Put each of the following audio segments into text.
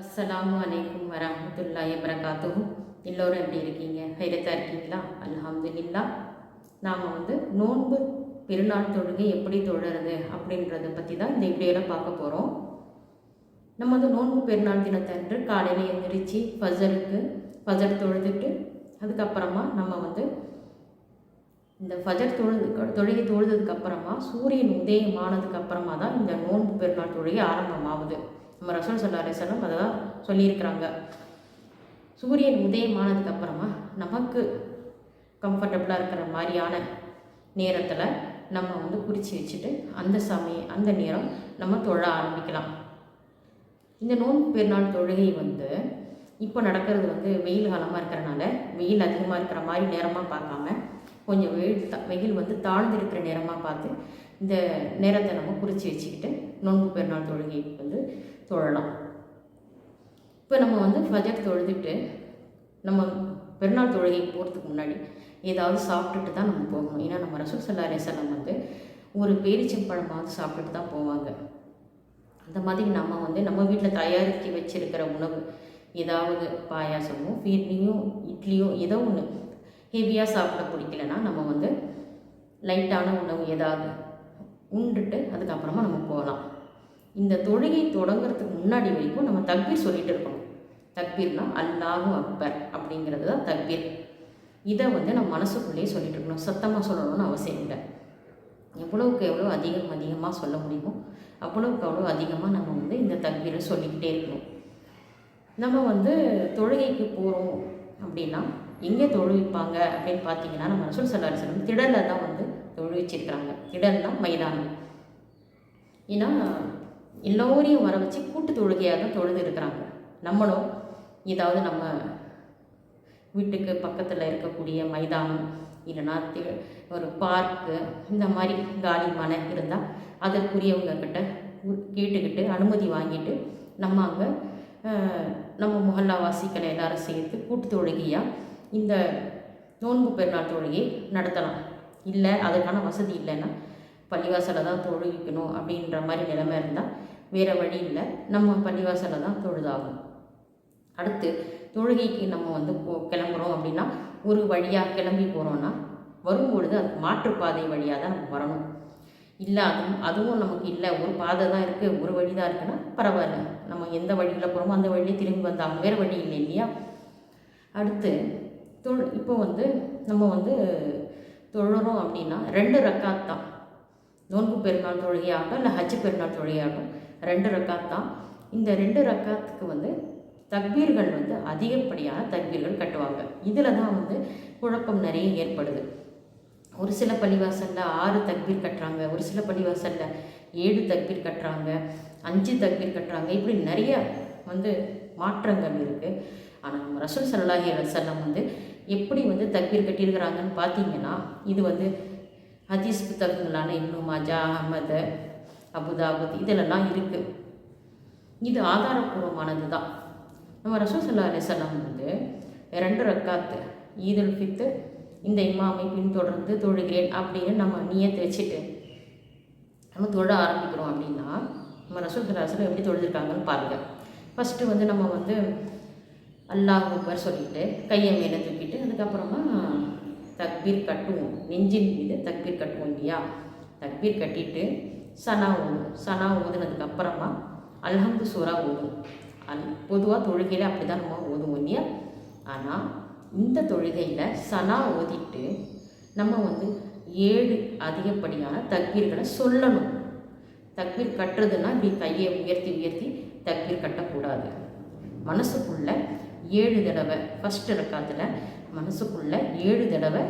அஸ்ஸலாமு அலைக்கும் வரஹ்மத்துல்லாஹி வரகாத்துஹு எல்லோரும் எப்படி இருக்கீங்க? ஹைரத்தாக இருக்கீங்களா? அல்ஹம்துலில்லா. நாம் வந்து நோன்பு பெருநாள் தொழுகை எப்படி தொடருது அப்படின்றத பற்றி தான் இந்த வீடியோவில் பார்க்க போகிறோம் நம்ம வந்து நோன்பு பெருநாள் தினத்தன்று காலையில் எழுந்திரிச்சு ஃபஜருக்கு ஃபஜர் தொழுதுட்டு அதுக்கப்புறமா நம்ம வந்து இந்த ஃபஜர் தொழுது தொழுகை தொழுதுக்கப்புறமா சூரியன் உதயமானதுக்கப்புறமா தான் இந்த நோன்பு பெருநாள் தொழுகை ஆரம்பமாகுது. நம்ம ரசூல் சொல்லா அலிசல்லாம் அதை தான் சொல்லியிருக்கிறாங்க. சூரியன் உதயமானதுக்கு அப்புறமா நமக்கு கம்ஃபர்டபுளாக இருக்கிற மாதிரியான நேரத்தில் நம்ம வந்து குறித்து வச்சுட்டு அந்த சமயம் அந்த நேரம் நம்ம தொழ ஆரம்பிக்கலாம். இந்த நோன்பு பெருநாள் தொழுகை வந்து இப்போ நடக்கிறது வந்து வெயில் காலமாக இருக்கிறனால வெயில் அதிகமாக இருக்கிற மாதிரி நேரமாக பார்க்காம கொஞ்சம் வெயில் த வெயில் வந்து தாழ்ந்து இருக்கிற நேரமாக பார்த்து இந்த நேரத்தை நம்ம குறித்து வச்சுக்கிட்டு நோன்பு பெருநாள் தொழுகை வந்து தொழலாம். இப்போ நம்ம வந்து ஃபஜர் தொழுதுட்டு நம்ம பெருநாள் தொழுகை போகிறதுக்கு முன்னாடி ஏதாவது சாப்பிட்டுட்டு தான் நம்ம போகணும். ஏன்னா நம்ம ரசூல் சல்லா அலிசல்லாம் வந்து ஒரு பேரிச்சம்பழமாவது சாப்பிட்டுட்டு தான் போவாங்க. அந்த மாதிரி நம்ம வந்து நம்ம வீட்டில் தயாரித்து வச்சுருக்கிற உணவு ஏதாவது பாயாசமோ வீட்லேயும் இட்லியோ ஏதோ ஒன்று ஹெவியாக சாப்பிட பிடிக்கலன்னா நம்ம வந்து லைட்டான உணவு ஏதாவது உண்டுட்டு அதுக்கப்புறமா நம்ம போகலாம். இந்த தொழுகை தொடங்குறதுக்கு முன்னாடி வரைக்கும் நம்ம தக்பீர் சொல்லிட்டு இருக்கணும். தக்பீர்னா அல்லாஹு அக்பர் அப்படிங்கிறது தான் தக்பீர். இதை வந்து நம்ம மனசுக்குள்ளேயே சொல்லிட்டு இருக்கணும். சத்தமாக சொல்லணும்னு அவசியம் இல்லை. எவ்வளவுக்கு எவ்வளோ அதிகம் அதிகமாக சொல்ல முடியுமோ அவ்வளவுக்கு அவ்வளோ அதிகமாக நம்ம வந்து இந்த தக்பீரை சொல்லிக்கிட்டே இருக்கணும். நம்ம வந்து தொழுகைக்கு போகிறோம் அப்படின்னா எங்கே தொழுவிப்பாங்க அப்படின்னு பார்த்தீங்கன்னா நம்ம ரசூல் சல்லாரி அலிஸ்லம் திடலில் தான் வந்து தொழுவிச்சிருக்கிறாங்க திடல்னா மைதானம். ஏன்னா எல்லோரையும் வர வச்சு கூட்டு தொழுகையாக தான் தொழுது இருக்கிறாங்க. நம்மளும் ஏதாவது நம்ம வீட்டுக்கு பக்கத்தில் இருக்கக்கூடிய மைதானம் இல்லைன்னா ஒரு பார்க்கு இந்த மாதிரி காலி மனை இருந்தால் அதற்குரியவங்க கிட்ட கேட்டுக்கிட்டு அனுமதி வாங்கிட்டு நம்ம அங்கே நம்ம முகல்லாவாசிகளை எல்லாரும் சேர்த்து கூட்டு தொழுகையாக இந்த நோன்பு பெருநாள் தொழுகையை நடத்தலாம். இல்லை அதுக்கான வசதி இல்லைன்னா பள்ளிவாசலில் தான் தொழுவிக்கணும் அப்படின்ற மாதிரி நிலைமை இருந்தால் வேறு வழி இல்லை. நம்ம பள்ளிவாசலில் தான் தொழுதாகும் அடுத்து தொழுகைக்கு நம்ம வந்து போ கிளம்புறோம் அப்படின்னா ஒரு வழியாக கிளம்பி போகிறோன்னா வரும்பொழுது அது மாற்றுப்பாதை வழியாக தான் நம்ம வரணும். இல்லை அதுவும் அதுவும் நமக்கு இல்லை. ஒரு பாதை தான் இருக்குது ஒரு வழி தான் இருக்குன்னா பரவாயில்ல. நம்ம எந்த வழியில் போகிறோமோ அந்த வழியே திரும்பி வந்தாங்க வேறு வழி இல்லை இல்லையா? அடுத்து தொழு இப்போ வந்து நம்ம வந்து தொழுறோம் அப்படின்னா ரெண்டு ரக்காத் தான். நோன்பு பெருநாள் தொழுகையாகட்டும் இல்லை ஹஜ் பெருநாள் தொழுகையாகட்டும் ரெண்டு ரக்காத் தான். இந்த ரெண்டு ரக்காத்துக்கு வந்து தக்பீர்கள் வந்து அதிகப்படியான தக்பீர்கள் கட்டுவாங்க. இதில் தான் வந்து குழப்பம் நிறைய ஏற்படுது. ஒரு சில பள்ளிவாசலில் ஆறு தக்பீர் கட்டுறாங்க ஒரு சில பள்ளிவாசலில் ஏழு தக்பீர் கட்டுறாங்க அஞ்சு தக்பீர் கட்டுறாங்க. இப்படி நிறைய வந்து மாற்றங்கள் இருக்குது ஆனால் ரசூல் சல்லாஹி வசல்லம் வந்து எப்படி வந்து தக்பீர் கட்டியிருக்கிறாங்கன்னு பார்த்தீங்கன்னா இது வந்து ஹதீஸ் புத்தகங்களான இப்னு மஜா அஹமது அபுதாபுத் இதிலெல்லாம் இருக்குது இது ஆதாரபூர்வமானது தான். நம்ம ரசூசல்லா அலிசல்லாம் வந்து ரெண்டு ரக்காத்து ஈதுல் ஃபித்து இந்த இமாமை பின்தொடர்ந்து தொழுகிறேன் அப்படின்னு நம்ம நீயத்தை வச்சுட்டு நம்ம தொழ ஆரம்பிக்கிறோம் அப்படின்னா நம்ம ரசூல் எப்படி தொழுதுருக்காங்கன்னு பாருங்கள் ஃபஸ்ட்டு வந்து நம்ம வந்து அல்லாஹ் அக்பர் சொல்லிட்டு கையை மேலே தூக்கிட்டு அதுக்கப்புறமா தக்பீர் கட்டுவோம். நெஞ்சின் மீது தக்பீர் கட்டுவோம் இல்லையா? தக்பீர் கட்டிட்டு சனா ஓதும் சனா ஓதுனதுக்கப்புறமா அல்ஹந்து அல்ஹம்து சூரா ஓதும் அல் பொதுவாக தொழுகையில் அப்படி தான் நம்ம ஓதுவோம் இல்லையா? ஆனால் இந்த தொழுகையில் சனா ஓதிட்டு நம்ம வந்து ஏழு அதிகப்படியான தக்பீர்களை சொல்லணும். தக்பீர் கட்டுறதுன்னா இப்படி கையை உயர்த்தி உயர்த்தி தக்பீர் கட்டக்கூடாது. மனசுக்குள்ள ஏழு தடவை ஃபஸ்ட் ரக்காத்தில் மனசுக்குள்ள ஏழு தடவை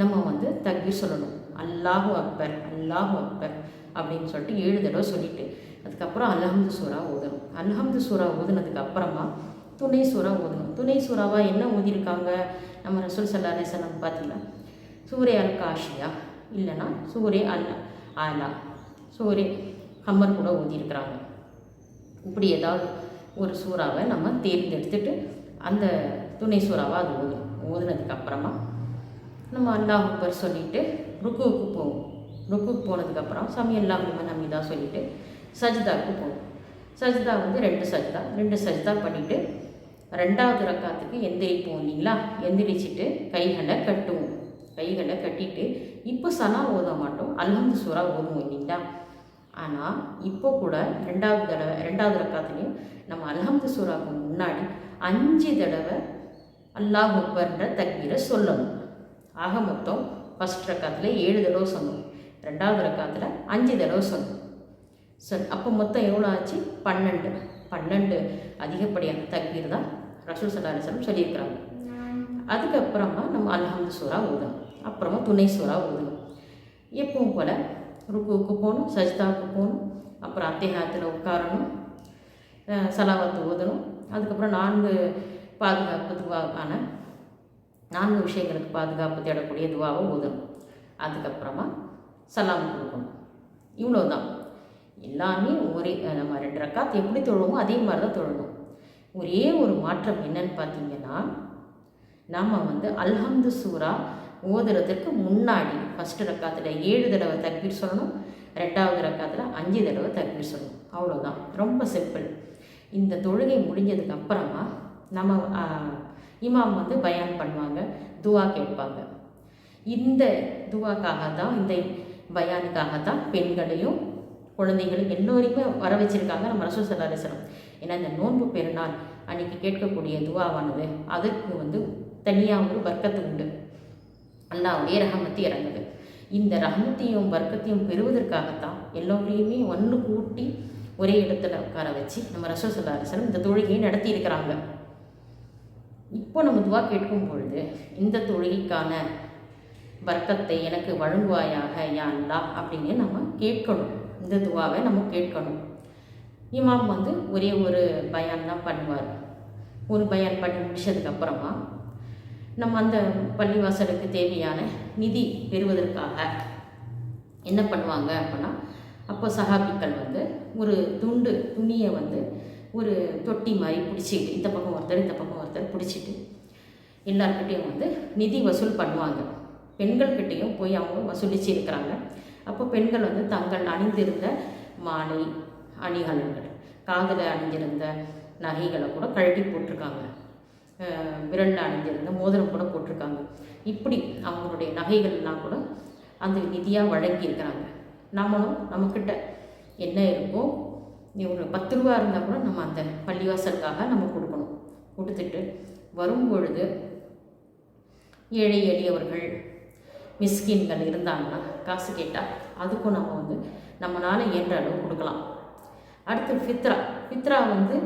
நம்ம வந்து தக்பீர் சொல்லணும். அல்லாஹு அக்பர் அல்லாஹு அக்பர் அப்படின்னு சொல்லிட்டு ஏழு தடவை சொல்லிட்டு அதுக்கப்புறம் அல்ஹம்து சூரா ஓதணும். அல்ஹம்து சூரா ஓதுனதுக்கு அப்புறமா துணை சூறா ஓதணும். துணை சூறாவாக என்ன ஓதியிருக்காங்க? நம்ம ரசூல் சல்லா அலிசல்லாம் பார்த்தீங்கன்னா சூரே அல் காஷியா இல்லைன்னா சூரே அல் ஆலா சூரே ஹம்மர் கூட ஓதியிருக்கிறாங்க. இப்படி ஏதாவது ஒரு சூறாவை நம்ம தேர்ந்தெடுத்துட்டு அந்த துணை சூறாவாக அது ஓதும் ஓதுனதுக்கு அப்புறமா நம்ம அல்லாஹ் அக்பர் சொல்லிட்டு ருக்குவுக்கு போவோம். ருக்குவுக்கு போனதுக்கப்புறம் சமி அல்லாஹ் நம்ம இதாக சொல்லிட்டு சஜிதாவுக்கு போவோம். சஜிதா வந்து ரெண்டு சஜ்தா ரெண்டு சஜிதா பண்ணிவிட்டு ரெண்டாவது ரக்காத்துக்கு எந்திரிப்போம் இல்லைங்களா? எந்திரிச்சிட்டு கைகளை கட்டுவோம். கைகளை கட்டிட்டு இப்போ சனா ஓத மாட்டோம். அல்ஹம்து சூறா ஓதுவோம் இல்லைங்களா? ஆனால் இப்போ கூட ரெண்டாவது தடவை ரெண்டாவது ரக்காத்துலேயும் நம்ம அல்ஹம்து சூறாவுக்கு முன்னாடி அஞ்சு தடவை அல்லாஹ் அக்பர்ன்ற தக்பீரை சொல்லணும். ஆக மொத்தம் ஃபஸ்ட் ரக்காத்தில் ஏழு தடவை சொன்னோம். ரெண்டாவது ரக்காத்தில் அஞ்சு தடவை சொன்னோம். சரி அப்போ மொத்தம் எவ்வளோ ஆச்சு? பன்னெண்டு. பன்னெண்டு அதிகப்படியான தக்பீர் தான் ரசூல் சல்லா சொல்லியிருக்கிறாங்க. அதுக்கப்புறமா நம்ம அல்ஹம்து சூறா ஊதணும் அப்புறமா துணை சூறா ஊதணும் எப்பவும் போல் ருக்குவுக்கு போகணும் சஜிதாவுக்கு போகணும் அப்புறம் அத்தியாயத்தில் உட்காரணும் சலாவத்து ஊதணும் அதுக்கப்புறம் நான்கு பாதுகாப்பு துவாக்கான நான்கு விஷயங்களுக்கு பாதுகாப்பு தேடக்கூடிய துவாவை ஓதணும் அதுக்கப்புறமா சலாம் கொடுக்கணும். இவ்வளோதான் எல்லாமே ஒரே நம்ம ரெண்டு ரக்காத் எப்படி தொழுவோமோ அதே மாதிரி தான் தொழணும். ஒரே ஒரு மாற்றம் என்னன்னு பார்த்தீங்கன்னா நாம் வந்து அல்ஹம்து சூரா ஓதுறதுக்கு முன்னாடி ஃபஸ்ட்டு ரக்காத்தில் ஏழு தடவை தக்பீர் சொல்லணும் ரெண்டாவது ரக்காத்தில் அஞ்சு தடவை தக்பீர் சொல்லணும். அவ்வளோதான் ரொம்ப சிம்பிள் இந்த தொழுகை முடிஞ்சதுக்கு அப்புறமா நம்ம இமாம் வந்து பயான் பண்ணுவாங்க துவா கேட்பாங்க. இந்த துவாக்காக தான் இந்த பயானுக்காக தான் பெண்களையும் குழந்தைகளும் எல்லோரையுமே வர வச்சுருக்காங்க நம்ம ரசூல் சல்லா ஏன்னா இந்த நோன்பு பெருநாள் அன்றைக்கி கேட்கக்கூடிய துவாவானது அதுக்கு வந்து தனியாக ஒரு வர்க்கத்து உண்டு. அல்லாவுடைய ரகமத்தி இறங்குது. இந்த ரஹமத்தையும் வர்க்கத்தையும் பெறுவதற்காகத்தான் எல்லோரையுமே ஒன்று கூட்டி ஒரே இடத்துல உட்கார வச்சு நம்ம ரசூல் சல்லா இந்த தொழுகையை நடத்தி இருக்கிறாங்க இப்போ நம்ம துவா கேட்கும் பொழுது இந்த தொழுகைக்கான வர்க்கத்தை எனக்கு வழங்குவாயாக யா அல்லாஹ் அப்படின்னு நம்ம கேட்கணும். இந்த துவாவை நம்ம கேட்கணும். இமாம் வந்து ஒரே ஒரு பயான் தான் பண்ணுவார். ஒரு பயான் பண்ணி முடிச்சதுக்கப்புறமா நம்ம அந்த பள்ளிவாசலுக்கு தேவையான நிதி பெறுவதற்காக என்ன பண்ணுவாங்க அப்படின்னா அப்போ சகாபிக்கள் வந்து ஒரு துண்டு துணியை வந்து ஒரு தொட்டி மாதிரி பிடிச்சிக்கிட்டு இந்த பக்கம் ஒருத்தர் இந்த பக்கம் ஒருத்தர் பிடிச்சிட்டு எல்லார்கிட்டேயும் வந்து நிதி வசூல் பண்ணுவாங்க. பெண்கள்கிட்டேயும் போய் அவங்க வசூலிச்சு இருக்கிறாங்க. அப்போ பெண்கள் வந்து தங்கள் அணிந்திருந்த மாலை அணிகலன்கள் காதில் அணிஞ்சிருந்த நகைகளை கூட கழட்டி போட்டிருக்காங்க. விரலில் அணிஞ்சிருந்த மோதிரம் கூட போட்டிருக்காங்க. இப்படி அவங்களுடைய நகைகள்லாம் கூட அந்த நிதியாக வழங்கியிருக்கிறாங்க நம்மளும் நம்மக்கிட்ட என்ன இருக்கோ ஒரு பத்து ரூபா இருந்தால் கூட நம்ம அந்த பள்ளிவாசலுக்காக நம்ம கொடுக்கணும். கொடுத்துட்டு வரும்பொழுது ஏழை எளியவர்கள் மிஸ்கின்கள் இருந்தாங்கன்னா காசு கேட்டால் அதுக்கும் நம்ம வந்து நம்மளால் இயன்ற அளவு கொடுக்கலாம். அடுத்து ஃபித்ரா. ஃபித்ரா வந்து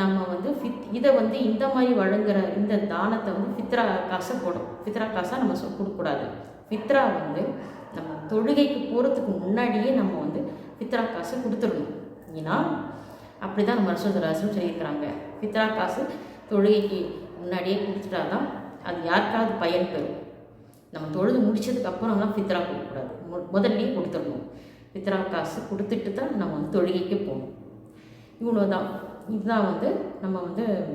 நம்ம வந்து ஃபித் இதை வந்து இந்த மாதிரி வழங்குற இந்த தானத்தை வந்து ஃபித்ரா காசை போடும். ஃபித்ரா காசாக நம்ம சொ கொடுக்கக்கூடாது. ஃபித்ரா வந்து நம்ம தொழுகைக்கு போகிறதுக்கு முன்னாடியே நம்ம வந்து ஃபித்ரா காசு கொடுத்துடணும். ஏன்னா அப்படி தான் நம்ம ரசோதராசம் சொல்லியிருக்கிறாங்க. ஃபித்ரா காசு தொழுகைக்கு முன்னாடியே கொடுத்துட்டா தான் அது யாருக்காவது பயன் பெறும். நம்ம தொழுது முடிச்சதுக்கப்புறம் தான் ஃபித்ரா கொடுக்கக்கூடாது மு- முதல்லயே கொடுத்துடணும். ஃபித்ரா காசு கொடுத்துட்டு தான் நம்ம வந்து தொழுகைக்கு போகணும். இவ்வளோ தான் இதுதான் வந்து நம்ம வந்து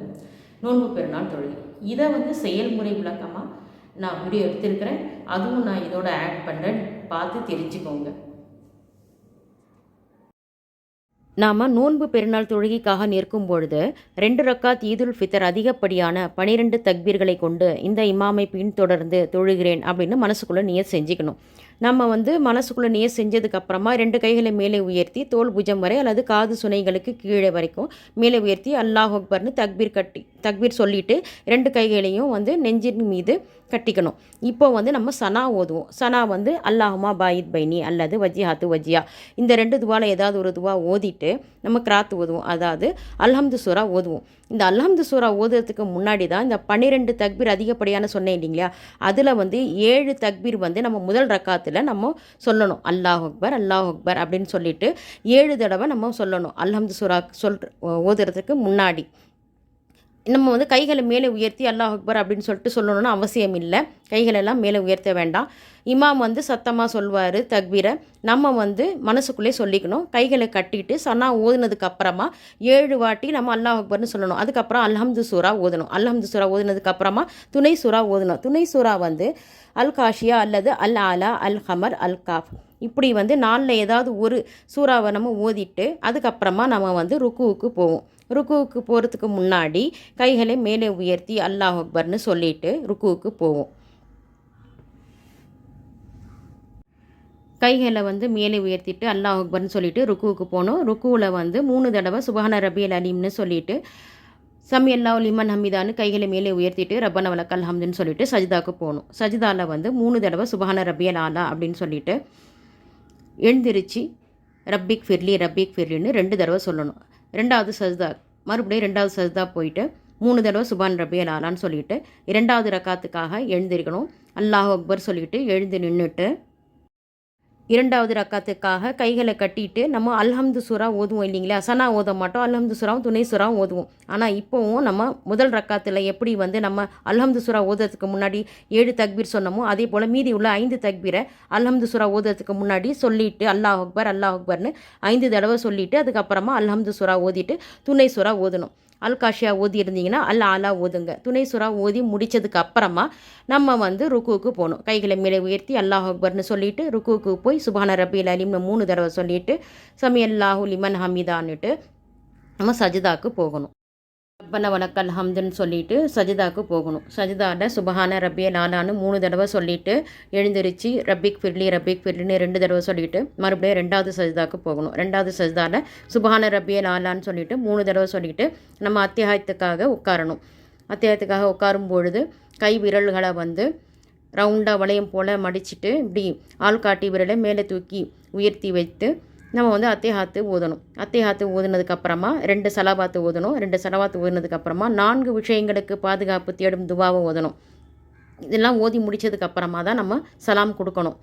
நோன்பு பெருநாள் தொழுகை. இதை வந்து செயல்முறை விளக்கமாக நான் வீடியோ எடுத்திருக்கிறேன். அதுவும் நான் இதோட ஆட் பண்ணுறேன் பார்த்து தெரிஞ்சுக்கோங்க. நாம் நோன்பு பெருநாள் தொழுகைக்காக நிற்கும் பொழுது ரெண்டு ரக்காத் ஈதுல் ஃபித்தர் அதிகப்படியான பனிரெண்டு தக்பீர்களை கொண்டு இந்த இமாமை பின்தொடர்ந்து தொழுகிறேன் அப்படின்னு மனசுக்குள்ளே நியத் செஞ்சுக்கணும். நம்ம வந்து மனசுக்குள்ளே நியத் செஞ்சதுக்கப்புறமா ரெண்டு கைகளை மேலே உயர்த்தி தோல் புஜம் வரை அல்லது காது சுனைகளுக்கு கீழே வரைக்கும் மேலே உயர்த்தி அல்லாஹ் அக்பர்னு தக்பீர் கட்டி தக்பீர் சொல்லிட்டு ரெண்டு கைகளையும் வந்து நெஞ்சின் மீது கட்டிக்கணும். இப்போ வந்து நம்ம சனா ஓதுவோம். சனா வந்து அல்லாஹுமா பாயித் பைனி அல்லது வஜ்ஜிஹாத்து வஜ்ஜியா இந்த ரெண்டு துவால ஏதாவது ஒரு துவா ஓதிட்டு நம்ம கிராத் ஓதுவோம். அதாவது அல்ஹம்து சூரா ஓதுவோம். இந்த அல்ஹம்து சூரா ஓதுறதுக்கு முன்னாடி தான் இந்த பன்னிரெண்டு தக்பீர் அதிகப்படியான சொன்னேன் இல்லைங்களா? அதில் வந்து ஏழு தக்பீர் வந்து நம்ம முதல் ரக்காத்தில் நம்ம சொல்லணும். அல்லாஹ் அக்பர் அல்லாஹ் அக்பர் அப்படின்னு சொல்லிட்டு ஏழு தடவை நம்ம சொல்லணும். அல்ஹம்து சூரா சொல் ஓதுறதுக்கு முன்னாடி. நம்ம வந்து கைகளை மேலே உயர்த்தி அல்லாஹ் அக்பர் அப்படின்னு சொல்லிட்டு சொல்லணும்னு அவசியம் இல்லை. கைகளெல்லாம் மேலே உயர்த்த வேண்டாம். இமாம் வந்து சத்தமாக சொல்வார் தக்பீரை. நம்ம வந்து மனசுக்குள்ளே சொல்லிக்கணும். கைகளை கட்டிட்டு சனா ஓதுனதுக்கு அப்புறமா ஏழு வாட்டி நம்ம அல்லாஹ் அக்பர்னு சொல்லணும். அதுக்கப்புறம் அல்ஹம்து சூரா ஓதணும். அல்ஹம்து சூரா ஓதுனதுக்கு அப்புறமா துணை சூரா ஓதணும். துணை சூரா வந்து அல் காஷியா அல்லது அல் ஆலா அல் ஹமர் அல் காஃப். இப்படி வந்து நாளில் ஏதாவது ஒரு சூறாவை நம்ம ஓதிட்டு அதுக்கப்புறமா நம்ம வந்து ருக்குவுக்கு போவோம். ருக்குவுக்கு போகிறதுக்கு முன்னாடி கைகளை மேலே உயர்த்தி அல்லாஹ் அக்பர்னு சொல்லிட்டு ருக்குவுக்கு போவோம். கைகளை வந்து மேலே உயர்த்திட்டு அல்லாஹ் அக்பர்னு சொல்லிட்டு ருக்குவுக்கு போனோம். ருக்குவில் வந்து மூணு தடவை சுபஹான ரபியல் அலீம்னு சொல்லிட்டு சமி அல்லா லிமன் ஹமிதான்னு கைகளை மேலே உயர்த்திட்டு ரப்பன வலக்கல் ஹம்துன்னு சொல்லிட்டு சஜிதாவுக்கு போகணும் சஜிதாவில் வந்து மூணு தடவை சுபஹான ரபியல் ஆலா அப்படின்னு சொல்லிட்டு எழுந்திருச்சு ரப்பிக் ஃபிர்லி ரப்பிக் ஃபிர்லின்னு ரெண்டு தடவை சொல்லணும். ரெண்டாவது சஜிதா மறுபடியும் ரெண்டாவது சஜிதா போயிட்டு மூணு தடவை சுபான் ரபியல் ஆலான்னு சொல்லிட்டு இரண்டாவது ரக்காத்துக்காக எழுந்திருக்கணும். அல்லாஹ் அக்பர் சொல்லிட்டு எழுந்து நின்றுட்டு இரண்டாவது ரக்காத்துக்காக கைகளை கட்டிட்டு நம்ம அல்ஹம்து சுரா ஓதுவோம் இல்லைங்களா? சனா ஓத மாட்டோம் அல்ஹம்து சுறாவும் துணை சுராவும் ஓதுவோம். ஆனால் இப்போவும் நம்ம முதல் ரக்காத்தில் எப்படி வந்து நம்ம அல்ஹம்து சுரா ஓதுறதுக்கு முன்னாடி ஏழு தக்பீர் சொன்னோமோ அதே போல் மீதி உள்ள ஐந்து தக்பீரை அல்ஹம்து சுரா ஓதுறதுக்கு முன்னாடி சொல்லிட்டு அல்லாஹ் அக்பர் அல்லாஹ் அக்பர்னு ஐந்து தடவை சொல்லிட்டு அதுக்கப்புறமா அல்ஹம்து சுரா ஓதிட்டு துணை சுறா ஓதணும். அல் காஷியா ஓதி இருந்தீங்கன்னா அல் ஆலா ஓதுங்க. துணை சுறா ஓதி முடித்ததுக்கு அப்புறமா நம்ம வந்து ருக்குவுக்கு போகணும். கைகளை மேலே உயர்த்தி அல்லாஹ் அக்பர்னு சொல்லிட்டு ருக்குவுக்கு போய் சுபான ரபியில் அலிம்னு மூணு தடவை சொல்லிட்டு சமி அல்லாஹு லிமன் ஹமீதான்னுட்டு நம்ம சஜிதாவுக்கு போகணும். ரப்பன வணக்கல் ஹம்துன்னு சொல்லிட்டு சஜிதாக்கு போகணும். சஜிதாவில் சுபஹான ரப்பிய லாலான்னு மூணு தடவை சொல்லிட்டு எழுந்திருச்சு ரப்பிக் ஃபிர்லி ரப்பிக் ஃபிர்லின்னு ரெண்டு தடவை சொல்லிட்டு மறுபடியும் ரெண்டாவது சஜிதாக்கு போகணும். ரெண்டாவது சஜிதாவில் சுபஹான ரப்பிய லாலான்னு சொல்லிட்டு மூணு தடவை சொல்லிட்டு நம்ம அத்தியாயத்துக்காக உட்காரணும். அத்தியாயத்துக்காக உட்காரும் பொழுது கை விரல்களை வந்து ரவுண்டாக வளையம் போல் மடிச்சிட்டு இப்படி ஆள்காட்டி விரலை மேலே தூக்கி உயர்த்தி வைத்து நம்ம வந்து அத்தேஹாத்து ஊதணும். அத்தேஹாத்து ஊதுனதுக்கப்புறமா ரெண்டு சலபாத்து ஊதணும். ரெண்டு சலபாத்து ஊதுனதுக்கப்புறமா நான்கு விஷயங்களுக்கு பாதுகாப்பு தேடும் துவாவை ஊதணும். இதெல்லாம் ஓதி முடித்ததுக்கப்புறமா தான் நம்ம சலாம் கொடுக்கணும்.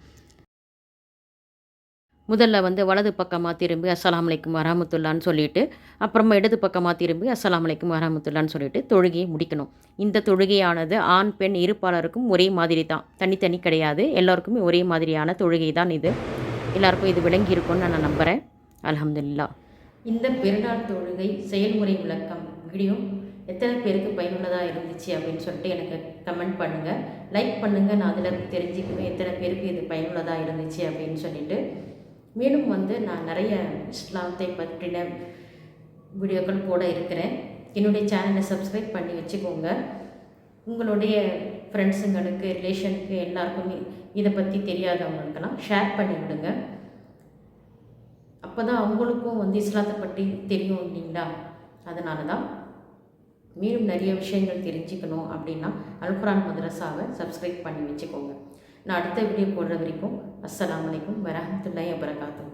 முதல்ல வந்து வலது பக்கமாக திரும்பி அஸ்ஸலாம் அலைக்கும் வரமத்துல்லான்னு சொல்லிட்டு அப்புறமா இடது பக்கமாக திரும்பி அஸ்லாம் அலைக்கும் வரமத்துல்லான்னு சொல்லிட்டு தொழுகையை முடிக்கணும். இந்த தொழுகையானது ஆண் பெண் இருப்பாளருக்கும் ஒரே மாதிரி தான். தனித்தனி கிடையாது. எல்லாருக்குமே ஒரே மாதிரியான தொழுகை தான் இது. எல்லாருக்கும் இது விளங்கி இருக்கும்னு நான் நம்புகிறேன் அலமதுல்லா இந்த பெருநாள் தொழுகை செயல்முறை விளக்கம் வீடியோ எத்தனை பேருக்கு பயனுள்ளதாக இருந்துச்சு அப்படின்னு சொல்லிட்டு எனக்கு கமெண்ட் பண்ணுங்கள் லைக் பண்ணுங்கள் நான் அதில் தெரிஞ்சுக்குவேன் எத்தனை பேருக்கு இது பயனுள்ளதாக இருந்துச்சு அப்படின்னு சொல்லிட்டு. மேலும் வந்து நான் நிறைய இஸ்லாத்தை பற்றின வீடியோக்கள் போட இருக்கிறேன். என்னுடைய சேனலை சப்ஸ்கிரைப் பண்ணி வச்சுக்கோங்க. உங்களுடைய ஃப்ரெண்ட்ஸுங்களுக்கு ரிலேஷனுக்கு எல்லாருக்குமே இதை பற்றி தெரியாதவங்களுக்கெல்லாம் ஷேர் பண்ணி விடுங்க. அப்போ தான் அவங்களுக்கும் வந்து இஸ்லாத்தை பற்றி தெரியும் இல்லைங்களா? அதனால தான் மேலும் நிறைய விஷயங்கள் தெரிஞ்சுக்கணும் அப்படின்னா அல்குரான் மதரசாவை சப்ஸ்கிரைப் பண்ணி வச்சுக்கோங்க. நான் அடுத்த வீடியோ போடுற வரைக்கும் அஸ்லாம் வலைக்கம் வரமத்துல்லாய் வபரகாத்துஹு.